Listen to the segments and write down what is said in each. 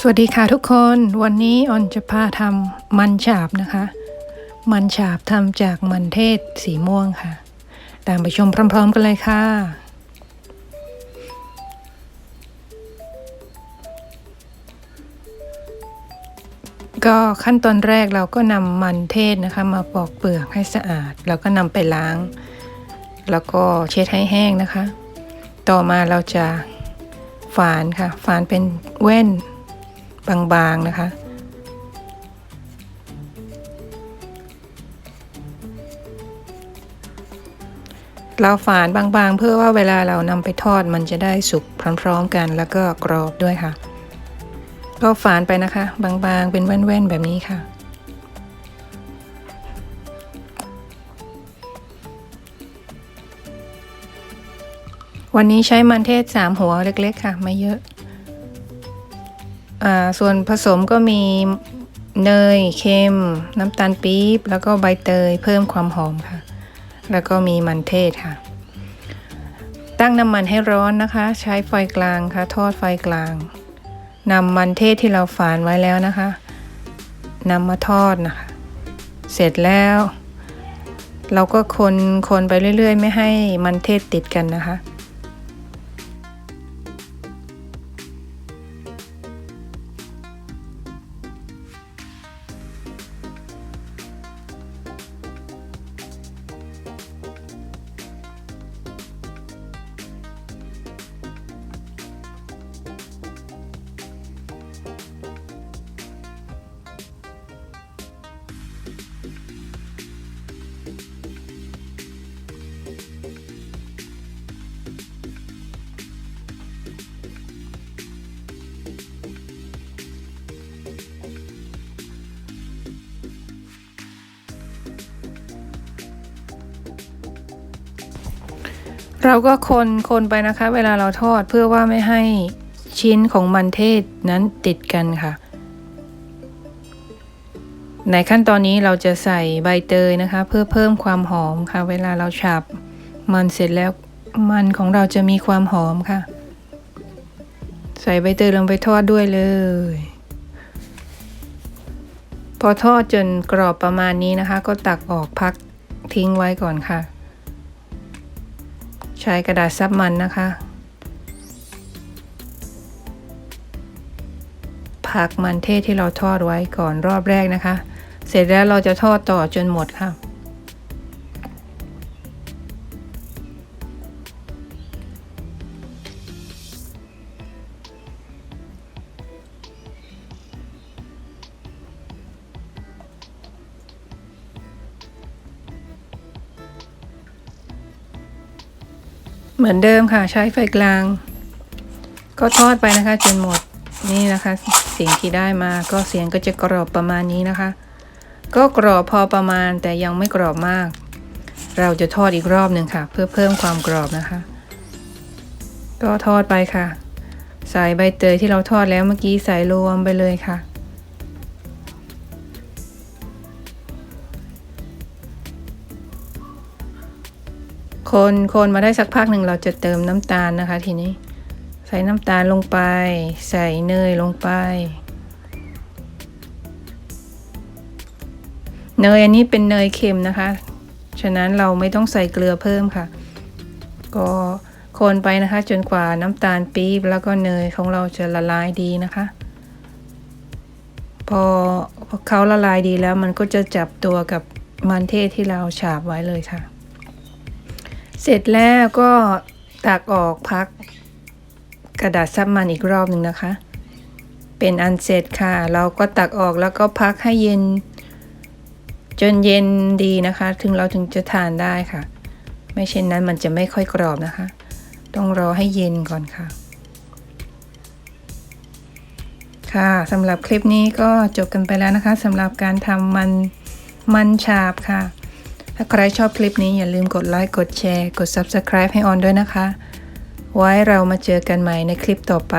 สวัสดีค่ะทุกคนวันนี้ออนจะพาทำมันฉาบนะคะ มันฉาบทำจากมันเทศสีม่วงค่ะ ตามไปชมพร้อม ๆ กันเลยค่ะก็ขั้นตอนแรกเราก็นำมันเทศนะคะ มาปอกเปลือกให้สะอาด แล้วก็นำไปล้าง แล้วก็เช็ดให้แห้งนะคะ ต่อมาเราจะฝานค่ะ ฝานเป็นแว่นบางๆนะคะ เราฝานบางๆ เพื่อว่าเวลาเรานำไปทอดมันจะได้สุกพร้อมๆกันแล้วก็กรอบด้วยค่ะ ก็ฝานไปนะคะ บางๆ เป็นแว่นๆแบบนี้ค่ะ วันนี้ใช้มันเทศสามหัวเล็กๆค่ะ ไม่เยอะอ่าส่วนผสมก็มีเนยเค็ม น้ำตาลปี๊บแล้วก็ใบเตยเพิ่มความหอมค่ะ แล้วก็มีมันเทศค่ะ ตั้งน้ำมันให้ร้อนนะคะ ใช้ไฟกลางค่ะ ทอดไฟกลางนำมันเทศที่เราฝานไว้แล้วนะคะนำมาทอดนะคะ เสร็จแล้ว เราก็คนคนไปเรื่อย ๆ ไม่ให้มันเทศติดกันนะคะ เราก็คนคนไปนะคะ เวลาเราทอดเพื่อว่าไม่ให้ชิ้นของมันเทศนั้นติดกันค่ะ ในขั้นตอนนี้เราจะใส่ใบเตยนะคะ เพื่อเพิ่มความหอมค่ะ เวลาเราฉาบมันเสร็จแล้วมันของเราจะมีความหอมค่ะ ใส่ใบเตยลงไปทอดด้วยเลย พอทอดจนกรอบประมาณนี้นะคะ ก็ตักออกพักทิ้งไว้ก่อนค่ะ ใช้กระดาษซับมันนะคะ ผักมันเทศที่เราทอดไว้ก่อนรอบแรกนะคะ เสร็จแล้วเราจะทอดต่อจนหมดค่ะ เหมือนเดิมค่ะใช้ไฟกลาง ก็ทอดไปนะคะจนหมดนี่นะคะ เสียงที่ได้มาก็เสียงก็จะกรอบประมาณนี้นะคะ ก็กรอบพอประมาณแต่ยังไม่กรอบมาก เราจะทอดอีกรอบหนึ่งค่ะ เพื่อเพิ่มความกรอบนะคะ ก็ทอดไปค่ะ ใส่ใบเตยที่เราทอดแล้วเมื่อกี้ใส่รวมไปเลยค่ะ คนคนมาได้สักพักหนึ่งเราจะเติมน้ำตาลนะคะ ทีนี้ ใส่น้ำตาลลงไป ใส่เนยลงไป เนยอันนี้เป็นเนยเค็มนะคะ ฉะนั้นเราไม่ต้องใส่เกลือเพิ่มค่ะ ก็คนไปนะคะ จนกว่าน้ำตาลปี๊บแล้วก็เนยของเราจะละลายดีนะคะพอพอเขาละลายดีแล้วมันก็จะจับตัวกับมันเทศที่เราฉาบไว้เลยค่ะ เสร็จแล้วก็ตักออกพักกระดาษซับมันอีกรอบหนึ่งนะคะ เป็นอันเสร็จค่ะ เราก็ตักออกแล้วก็พักให้เย็น จนเย็นดีนะคะ ถึงเราถึงจะทานได้ค่ะ ไม่เช่นนั้นมันจะไม่ค่อยกรอบนะคะ ต้องรอให้เย็นก่อนค่ะ ค่ะสำหรับคลิปนี้ก็จบกันไปแล้วนะคะสำหรับการทำมันมันฉาบค่ะ ถ้าใครชอบคลิปนี้อย่าลืมกดไลค์กดแชร์ กด Subscribe ให้ออนด้วยนะคะ ไว้เรามาเจอกันใหม่ในคลิปต่อไป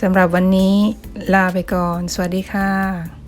สำหรับวันนี้ลาไปก่อน สวัสดีค่ะ